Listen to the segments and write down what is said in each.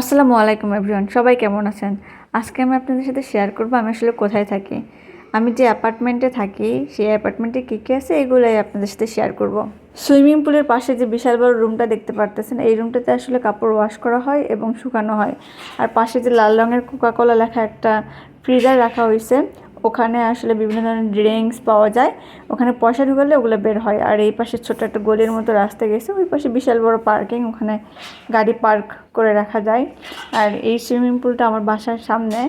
আসসালামু আলাইকুম এভরিওয়ান সবাই কেমন আছেন? আজকে আমি আপনাদের সাথে শেয়ার করব, আমি আসলে কোথায় থাকি। আমি যে অ্যাপার্টমেন্টে থাকি, সেই অ্যাপার্টমেন্টে কী কী আছে এগুলোই আপনাদের সাথে শেয়ার করব। সুইমিং পুলের পাশে যে বিশাল বড় রুমটা দেখতে পারতেছেন, এই রুমটাতে আসলে কাপড় ওয়াশ করা হয় এবং শুকানো হয়। আর পাশে যে লাল রঙের কোকাকোলা লেখা একটা ফ্রিজার রাখা হয়েছে ওখানে আসলে বিভিন্ন ধরনের ড্রিঙ্কস পাওয়া যায়। ওখানে পয়সা ঢুকালে ওগুলো বের হয়। আর এই পাশে ছোট একটা গলির মতো রাস্তা গেছে। ওই পাশে বিশাল বড় পার্কিং। ওখানে গাড়ি পার্ক করে রাখা যায়। আর এই সুইমিং পুলটা আমার বাসার সামনে।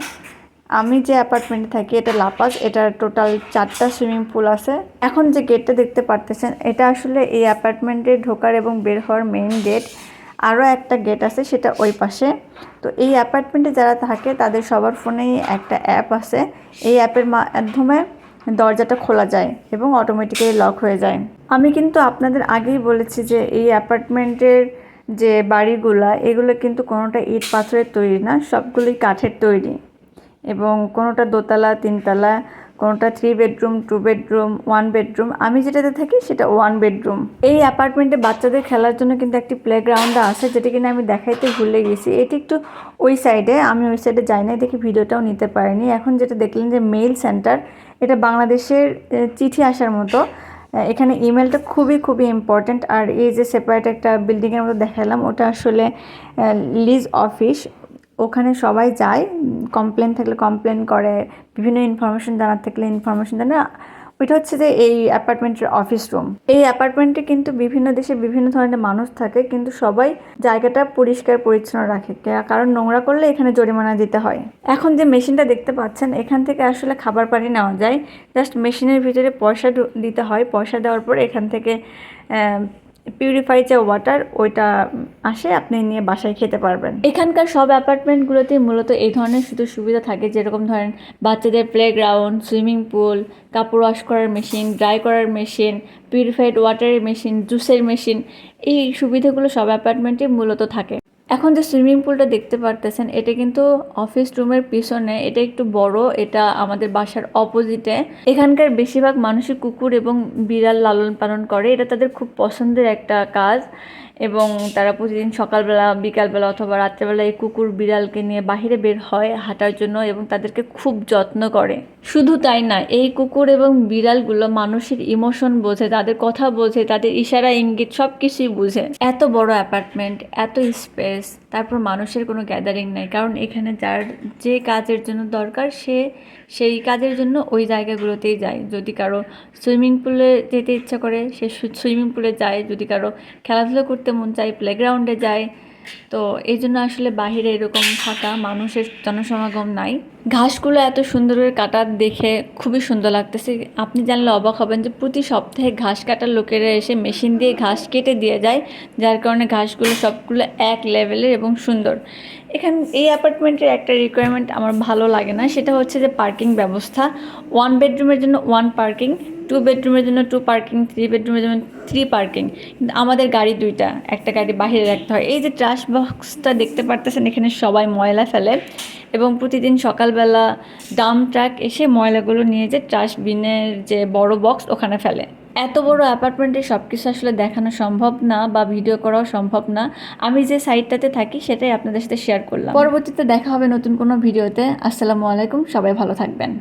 আমি যে অ্যাপার্টমেন্টে থাকি, এটা লাপাস। এটার টোটাল চারটা সুইমিং পুল আছে। এখন যে গেটটা দেখতে পারতেছেন, এটা আসলে এই অ্যাপার্টমেন্টে ঢোকার এবং বের হওয়ার মেইন গেট আরও একটা গেট আছে সেটা ওই পাশে। তো এই অ্যাপার্টমেন্টে যারা থাকে, তাদের সবার ফোনেই একটা অ্যাপ আছে। এই অ্যাপের মাধ্যমে দরজাটা খোলা যায় এবং অটোমেটিক্যালি লক হয়ে যায়। আমি কিন্তু আপনাদের আগেই বলেছি যে এই অ্যাপার্টমেন্টের যে বাড়িগুলা, এগুলো কিন্তু কোনোটা ইট পাথরের তৈরি না, সবগুলোই কাঠের তৈরি। এবং কোনোটা দোতলা, তিনতলা কোনোটা three bedroom two bedroom one bedroom আমি যেটাতে থাকি সেটা ওয়ান বেডরুম এই অ্যাপার্টমেন্টে বাচ্চাদের খেলার জন্য কিন্তু একটি প্লেগ্রাউন্ড আছে, যেটা কিনা আমি দেখাইতে ভুলে গেছি। এটি একটু ওই সাইডে আমি ওই সাইডে যাই নাই দেখি ভিডিওটাও নিতে পারিনি। এখন যেটা দেখলেন যে মেইল সেন্টার এটা বাংলাদেশের চিঠি আসার মতো। এখানে ইমেলটা খুবই খুবই ইম্পর্ট্যান্ট আর এই যে সেপারেট একটা বিল্ডিংয়ের মতো দেখালাম, ওটা আসলে লিজ অফিস ওখানে সবাই যায় কমপ্লেন থাকলে কমপ্লেন করে, বিভিন্ন ইনফরমেশন জানার থাকলে ইনফরমেশন জানে। ওইটা হচ্ছে যে এই অ্যাপার্টমেন্টের অফিস রুম এই অ্যাপার্টমেন্টে কিন্তু বিভিন্ন দেশে বিভিন্ন ধরনের মানুষ থাকে, কিন্তু সবাই জায়গাটা পরিষ্কার, পরিচ্ছন্ন রাখে। কারণ নোংরা করলে এখানে জরিমানা দিতে হয়। এখন যে মেশিনটা দেখতে পাচ্ছেন, এখান থেকে আসলে খাবার পানি নেওয়া যায়। জাস্ট মেশিনের ভিতরে পয়সা দিতে হয়। পয়সা দেওয়ার পর এখান থেকে পিউরিফাই যে ওয়াটার ওইটা আসে, আপনি নিয়ে বাসায় খেতে পারবেন। এখানকার সব অ্যাপার্টমেন্টগুলোতে মূলত এই ধরনের সুযোগ সুবিধা থাকে, যেরকম ধরেন বাচ্চাদের প্লেগ্রাউন্ড সুইমিং পুল কাপড় ওয়াশ করার মেশিন ড্রাই করার মেশিন পিউরিফাইড ওয়াটারের মেশিন জুসের মেশিন এই সুবিধাগুলো সব অ্যাপার্টমেন্টে মূলত থাকে। এখন যে সুইমিং পুলটা দেখতে পারতেছেন, এটা কিন্তু অফিস রুমের পিছনে, এটা একটু বড়, এটা আমাদের বাসার অপোজিটে এখানকার বেশিরভাগ মানুষই কুকুর এবং বিড়াল লালন পালন করে, এটা তাদের খুব পছন্দের একটা কাজ। এবং তারা প্রতিদিন সকালবেলা, বিকালবেলা অথবা রাত্রেবেলা এই কুকুর, বিড়ালকে নিয়ে বাহিরে বের হয় হাঁটার জন্য এবং তাদেরকে খুব যত্ন করে। শুধু তাই না, এই কুকুর এবং বিড়ালগুলো মানুষের ইমোশন বোঝে, তাদের কথা বোঝে, তাদের ইশারা, ইঙ্গিত সব কিছুই বুঝে। এত বড় অ্যাপার্টমেন্ট এত স্পেস তারপর মানুষের কোনো গ্যাদারিং নেই। কারণ এখানে যার যে কাজের জন্য দরকার, সে সেই কাজের জন্য ওই জায়গাগুলোতেই যায়। যদি কারও সুইমিং পুলে যেতে ইচ্ছা করে, সে সুইমিং পুলে যায়। যদি কারও খেলাধুলো করতে মন চায় প্লেগ্রাউন্ডে যায় তো এই জন্য আসলে বাহিরে এরকম ফাঁকা মানুষের জনসমাগম নাই। ঘাসগুলো এত সুন্দর করে দেখে খুবই সুন্দর লাগতেছে। আপনি জানলে অবাক হবেন যে প্রতি সপ্তাহে ঘাস কাটার লোকেরা এসে মেশিন দিয়ে ঘাস কেটে দিয়ে যায়, যার কারণে ঘাসগুলো সবগুলো এক লেভেলের এবং সুন্দর। এখানে, এই অ্যাপার্টমেন্টের একটা রিকোয়ারমেন্ট আমার ভালো লাগে না, সেটা হচ্ছে যে পার্কিং ব্যবস্থা। ওয়ান বেডরুমের জন্য ওয়ান পার্কিং টু বেডরুমের জন্য টু পার্কিং থ্রি বেডরুমের জন্য থ্রি পার্কিং কিন্তু আমাদের গাড়ি দুইটা, একটা গাড়ি বাইরে রাখতে হয়। এই যে ট্রাশ বক্সটা দেখতে পারতেছেন, এখানে সবাই ময়লা ফেলে এবং প্রতিদিন সকালবেলা ডাম ট্রাক এসে ময়লাগুলো নিয়ে যে ট্রাশ বিনের যে বড় বক্স ওখানে ফেলে। এত বড় অ্যাপার্টমেন্টে সব কিছু আসলে দেখানো সম্ভব না বা ভিডিও করাও সম্ভব না। আমি যে সাইটটাতে থাকি, সেটাই আপনাদের সাথে শেয়ার করলাম। পরবর্তীতে দেখা হবে নতুন কোনো ভিডিওতে আসসালামু আলাইকুম, সবাই ভালো থাকবেন।